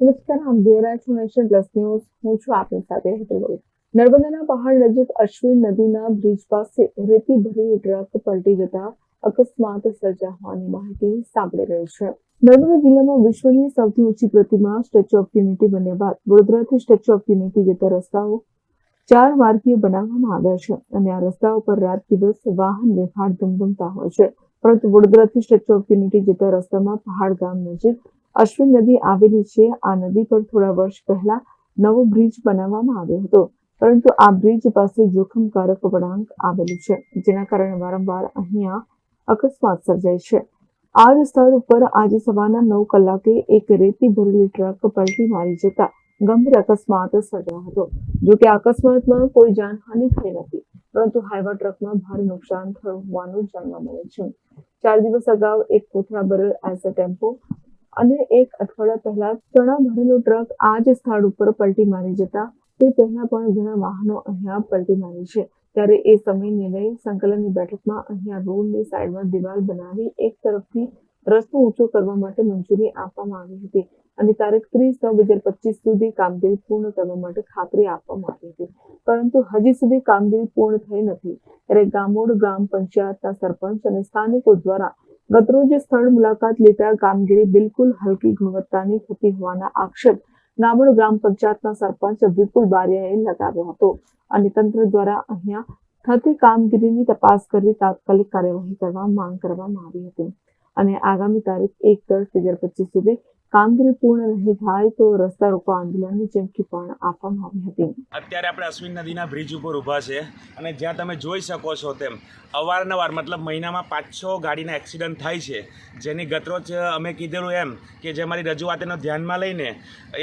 નમસ્કાર, આમ plus news. હું છું આપની સાથે નર્મદાના પહાડ નજીક અશ્વિન નદીના બ્રિજ પાસે રેતી ભરેલી ટ્રક પલટી જતા અકસ્માત સર્જા હોવાની માહિતી સાંભળી રહી છે. નર્મદા જિલ્લામાં વિશ્વની સૌથી ઊંચી પ્રતિમા સ્ટેચ્યુ ઓફ યુનિટી બન્યા બાદ વડોદરાથી સ્ટેચ્યુ ઓફ યુનિટી જતા રસ્તાઓ ચાર માર્ગીય બનાવવામાં આવ્યા છે અને આ રસ્તા ઉપર રાત દિવસ વાહન વ્યવહાર ધમધમતા હોય છે. પરંતુ વડોદરાથી સ્ટેચ્યુ ઓફ યુનિટી જતા રસ્તામાં પહાડ ગામ નજીક અશ્વિન નદી આવેલી છે. આ નદી પર થોડા વર્ષ પહેલા નવો બ્રિજ બનાવવામાં આવ્યો હતો. પરંતુ આ બ્રિજ પાસે જોખમકારક વળાંક આવેલું છે, જેના કારણે વારંવાર અહીંયા અકસ્માત સર્જાય છે. આ જ સ્થળ ઉપર આજે સવારના નવ કલાકે એક રેતી ભરેલી ટ્રક પલટી મારી જતા ગંભીર અકસ્માત સર્જાયો હતો. જો કે અકસ્માતમાં કોઈ જાનહાનિ થઈ નથી, પરંતુ હાઈવા ટ્રકમાં ભારે નુકસાન થયું હોવાનું જાણવા મળે છે. ચાર દિવસ અગાઉ એક કોથળા ભરેલ અ ટેમ્પો અને એક અઠવાડિયા પહેલા ચણા ભરેલો ટ્રક આ જ સ્થળ ઉપર પલટી મારી જતા તે પહેલા પણ ઘણા વાહનો અહીંયા પલટી મારી છે. ત્યારે એ સમય નિર્ણય સંકલનની બેઠકમાં અહીંયા રોડની સાઈડમાં દિવાલ બનાવી એક તરફથી રસ્તો ઊંચો કરવા માટે મંજૂરી આપવામાં આવી હતી અને તારીખ ત્રીસ નવ બે હજાર પચીસ સુધી કામગીરી પૂર્ણ કરવા માટે ખાતરી આપવામાં આવી હતી. પરંતુ હજી સુધી કામગીરી પૂર્ણ થઈ નથી. ત્યારે ગામોડ ગ્રામ પંચાયતના સરપંચ અને સ્થાનિકો દ્વારા ગતરોજ સ્થળ મુલાકાત લેતા કામગીરી બિલકુલ હલકી ગુણવત્તાની થતી હોવાના આક્ષેપ નામણ ગ્રામ પંચાયતના સરપંચ વિપુલ બારિયાએ લગાવ્યો હતો અને તંત્ર દ્વારા અહીંયા થતી કામગીરીની તપાસ કરી તાત્કાલિક કાર્યવાહી કરવા માંગ કરવામાં આવી હતી. અને આગામી તારીખ એક દસ હજાર પચીસ સુધી કામગીરી પૂર્ણ નહીં થાય તો રસ્તા રોકો આંદોલનની ચીમકી પણ આપવામાં આવી હતી. અત્યારે આપણે અશ્વિન નદીના બ્રિજ ઉપર ઊભા છે અને જ્યાં તમે જોઈ શકો છો તેમ અવારનવાર, મતલબ મહિનામાં પાંચ છ ગાડીના એક્સિડન્ટ થાય છે. જેની ગતરોજ અમે કીધેલું એમ કે જે મારી રજૂઆતને ધ્યાનમાં લઈને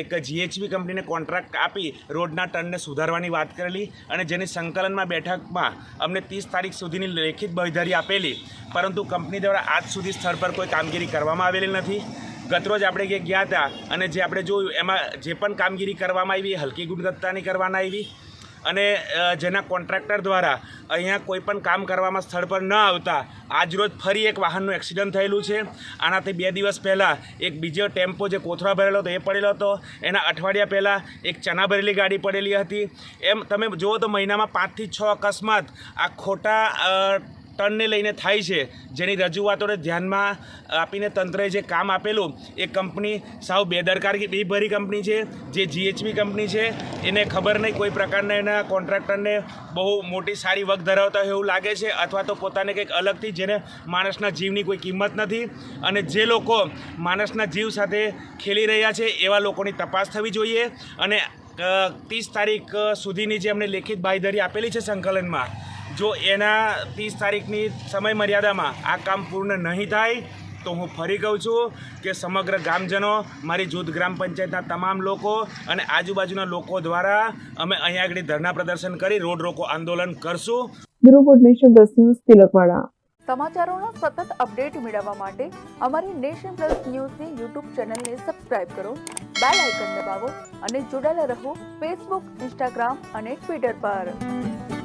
એક જીએચબી કંપનીને કોન્ટ્રાક્ટ આપી, રોડના ટર્નને સુધારવાની વાત કરેલી અને જેની સંકલનમાં બેઠકમાં અમને ત્રીસ તારીખ સુધીની લેખિત બાંયધરી આપેલી. પરંતુ કંપની દ્વારા આજ સુધી સ્થળ પર કોઈ કામગીરી કરવામાં આવેલી નથી. ગતરોજ આપણે કે ગયા હતા અને જે આપણે જોયું, એમાં જે પણ કામગીરી કરવામાં આવી, હલકી ગુણવત્તાની કરવામાં આવી અને જેના કોન્ટ્રાક્ટર દ્વારા અહીંયા કોઈ પણ કામ કરવામાં સ્થળ પર ન આવતા, આજરોજ ફરી એક વાહનનું એક્સિડન્ટ થયેલું છે. આનાથી બે દિવસ પહેલાં એક બીજો ટેમ્પો જે કોથળા ભરેલો હતો, એ પડેલો હતો. એના અઠવાડિયા પહેલાં એક ચના ભરેલી ગાડી પડેલી હતી. એમ, તમે જુઓ તો મહિનામાં પાંચથી છ અકસ્માત આ ખોટા અ, ટર્નને લઈને થાય છે. જેની રજૂઆતોને ધ્યાનમાં આપીને તંત્રએ જે કામ આપેલું એ કંપની સાવ બેદરકારી બેભરી કંપની છે જે જીએચબી કંપની છે. એને ખબર નહીં કોઈ પ્રકારના એના કોન્ટ્રાક્ટરને બહુ મોટી સારી વક ધરાવતા હોય એવું લાગે છે અથવા તો પોતાને કંઈક અલગથી જેને માણસના જીવની કોઈ કિંમત નથી. અને જે લોકો માણસના જીવ સાથે ખેલી રહ્યા છે એવા લોકોની તપાસ થવી જોઈએ. અને ત્રીસ તારીખ સુધીની જે અમને લેખિત બાંયધરી આપેલી છે સંકલનમાં જો એના ત્રીસ તારીખની સમય મર્યાદામાં આ કામ પૂર્ણ નહીં થાય તો હું ફરી કહું છું કે સમગ્ર ગ્રામજનો મારી જૂથ ગ્રામ પંચાયતના તમામ લોકો અને આજુબાજુના લોકો દ્વારા અમે અહીંયા આગળ ધરના પ્રદર્શન કરી રોડ રોકો આંદોલન કરશું. બ્યુરોપોર્ટ નેશન દસ ન્યૂઝ તિલકવાડા. સમાચારોના સતત અપડેટ મેળવવા માટે અમારી નેશન પ્લસ ન્યૂઝની યુટ્યુબ ચેનલને સબસ્ક્રાઇબ કરો બેલ આઇકન દબાવો અને જોડાયેલા રહો ફેસબુક ઇન્સ્ટાગ્રામ અને ટ્વિટર પર.